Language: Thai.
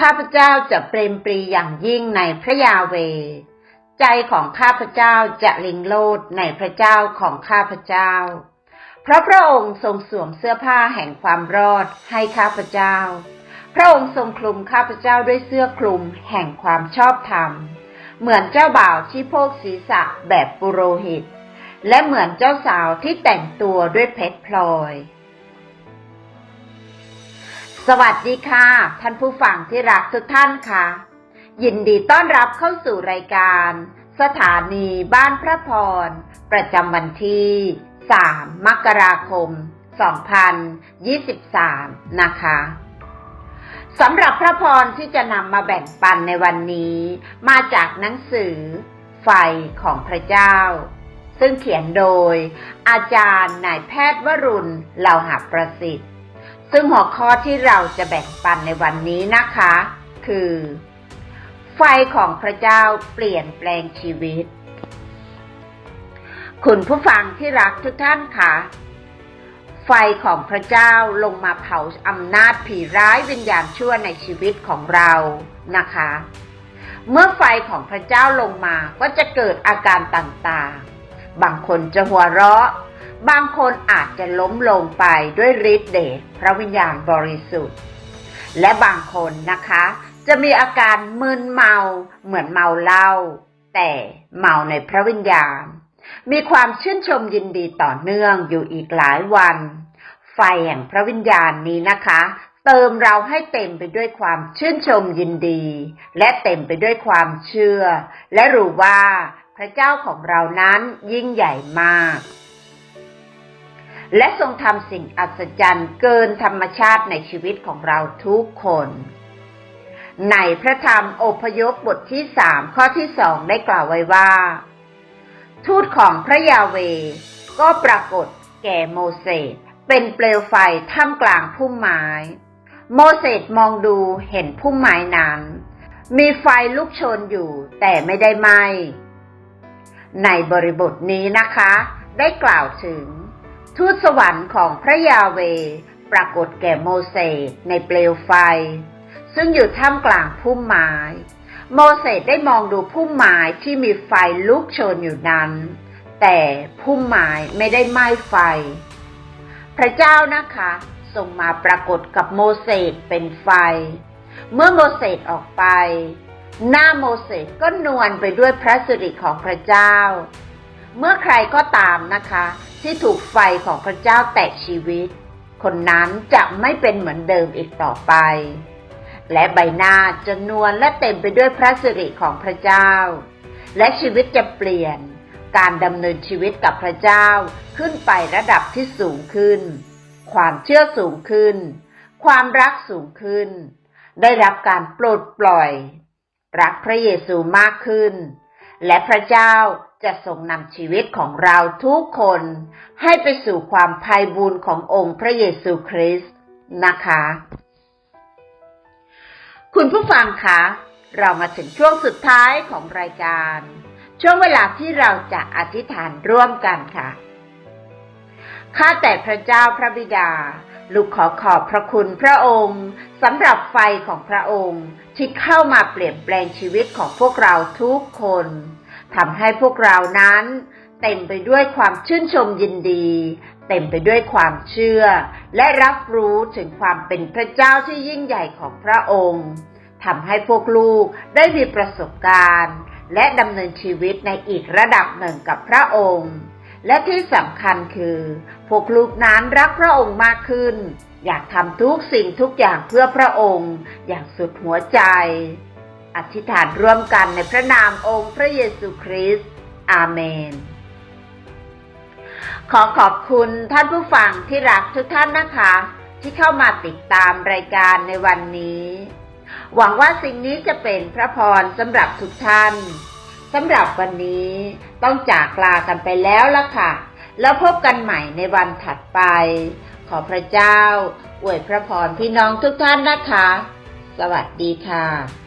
ข้าพเจ้าจะเปรมปรีอย่างยิ่งในพระยาเว ใจของข้าพเจ้าจะลิงโลดในพระเจ้าของข้าพเจ้า เพราะพระองค์ทรงสวมเสื้อผ้าแห่งความรอดให้ข้าพเจ้า พระองค์ทรงคลุมข้าพเจ้าด้วยเสื้อคลุมแห่งความชอบธรรม เหมือนเจ้าบ่าวที่โพกศีรษะแบบปุโรหิต และเหมือนเจ้าสาวที่แต่งตัวด้วยเพชรพลอย สวัสดีค่ะ ท่านผู้ฟังที่รักทุกท่านค่ะ ยินดีต้อนรับเข้าสู่รายการ สถานีบ้านพระพร ประจำวันที่ 3 มกราคม 2023 นะคะสำหรับพระพรที่จะนำมาแบ่งปันในวันนี้ มาจากหนังสือ ไฟของพระเจ้า ซึ่งเขียนโดย อาจารย์นายแพทย์วรุณเหล่าหาประสิทธิ์ ซึ่งหัวข้อที่เราจะแบ่งปันในวันนี้นะคะ คือ ไฟของพระเจ้าเปลี่ยนแปลงชีวิต คุณผู้ฟังที่รักทุกท่านค่ะ ไฟของพระเจ้าลงมาเผาอำนาจผีร้ายวิญญาณชั่วในชีวิตของเรานะคะ เมื่อไฟของพระเจ้าลงมาก็จะเกิดอาการต่างๆ บางคนจะหัวเราะ บางคนอาจจะล้มลงไปด้วยฤทธิ์เดชพระวิญญาณบริสุทธิ์ และบางคนนะคะ จะมีอาการมึนเมาเหมือนเมาเหล้าแต่เมาในพระวิญญาณ มีความชื่นชมยินดีต่อเนื่องอยู่อีกหลายวัน ไฟแห่งพระวิญญาณนี้นะคะ เติมเราให้เต็มไปด้วยความชื่นชมยินดี และเต็มไปด้วยความเชื่อ และรู้ว่าพระเจ้าของเรานั้นยิ่งใหญ่มาก และทรงทำสิ่งอัศจรรย์เกินธรรมชาติในชีวิตของเราทุกคน ในพระธรรมอพยพบทที่สามข้อที่สองได้กล่าวไว้ว่า ทูตของพระยาเวก็ปรากฏแก่โมเสสเป็นเปลวไฟท่ามกลางพุ่มไม้ โมเสสมองดูเห็นพุ่มไม้นั้น มีไฟลุกโชนอยู่แต่ไม่ได้ไหม้ในบริบทนี้นะคะ ได้กล่าวถึง ทูตสวรรค์ของพระยาเว ปรากฏแก่โมเสสในเปลวไฟ ซึ่งอยู่ท่ามกลางพุ่มไม้ โมเสสได้มองดูพุ่มไม้ที่มีไฟลุกโชนอยู่นั้น แต่พุ่มไม้ไม่ได้ไหม้ไฟ พระเจ้านะคะทรงมาปรากฏกับโมเสสเป็นไฟ เมื่อโมเสสออกไป หน้าโมเสสก็นวลไปด้วยพระสิริของพระเจ้า เมื่อใครก็ตามนะคะ ที่ถูกไฟของพระเจ้าแตะชีวิต คนนั้นจะไม่เป็นเหมือนเดิมอีกต่อไป และใบหน้าจะนวลและเต็มไปด้วยพระสิริของพระเจ้า และชีวิตจะเปลี่ยน การดำเนินชีวิตกับพระเจ้าขึ้นไประดับที่สูงขึ้น ความเชื่อสูงขึ้น ความรักสูงขึ้น ได้รับการปลดปล่อย รักพระเยซูมากขึ้น และพระเจ้าจะทรงนำชีวิตของเราทุกคน ให้ไปสู่ความไพ่บุญขององค์พระเยซูคริสต์นะคะ คุณผู้ฟังคะ เรามาถึงช่วงสุดท้ายของรายการ ช่วงเวลาที่เราจะอธิษฐานร่วมกันค่ะ ข้าแต่พระเจ้าพระบิดา ลูกขอขอบพระคุณพระองค์สำหรับไฟของพระองค์ที่เข้ามาเปลี่ยนแปลงชีวิตของพวกเราทุกคน ทำให้พวกเรานั้น เต็มไปด้วยความชื่นชมยินดี เต็มไปด้วยความเชื่อ และรับรู้ถึงความเป็นพระเจ้าที่ยิ่งใหญ่ของพระองค์ทำให้พวกลูกได้มีประสบการณ์ และดำเนินชีวิตในอีกระดับหนึ่งกับพระองค์ และที่สำคัญคือ พวกลูกนั้นรักพระองค์มากขึ้น อยากทำทุกสิ่งทุกอย่างเพื่อพระองค์ อย่างสุดหัวใจ อธิษฐานร่วมกันในพระนามองค์พระเยซูคริสต์อาเมน ขอขอบคุณท่านผู้ฟังที่รักทุกท่านนะคะ ที่เข้ามาติดตามรายการในวันนี้ หวังว่าสิ่งนี้จะเป็นพระพรสำหรับทุกท่านสำหรับวันนี้ต้องจากลากันไปแล้วละค่ะ แล้วพบกันใหม่ในวันถัดไป ขอพระเจ้าอวยพระพรพี่น้องทุกท่านนะคะ สวัสดีค่ะ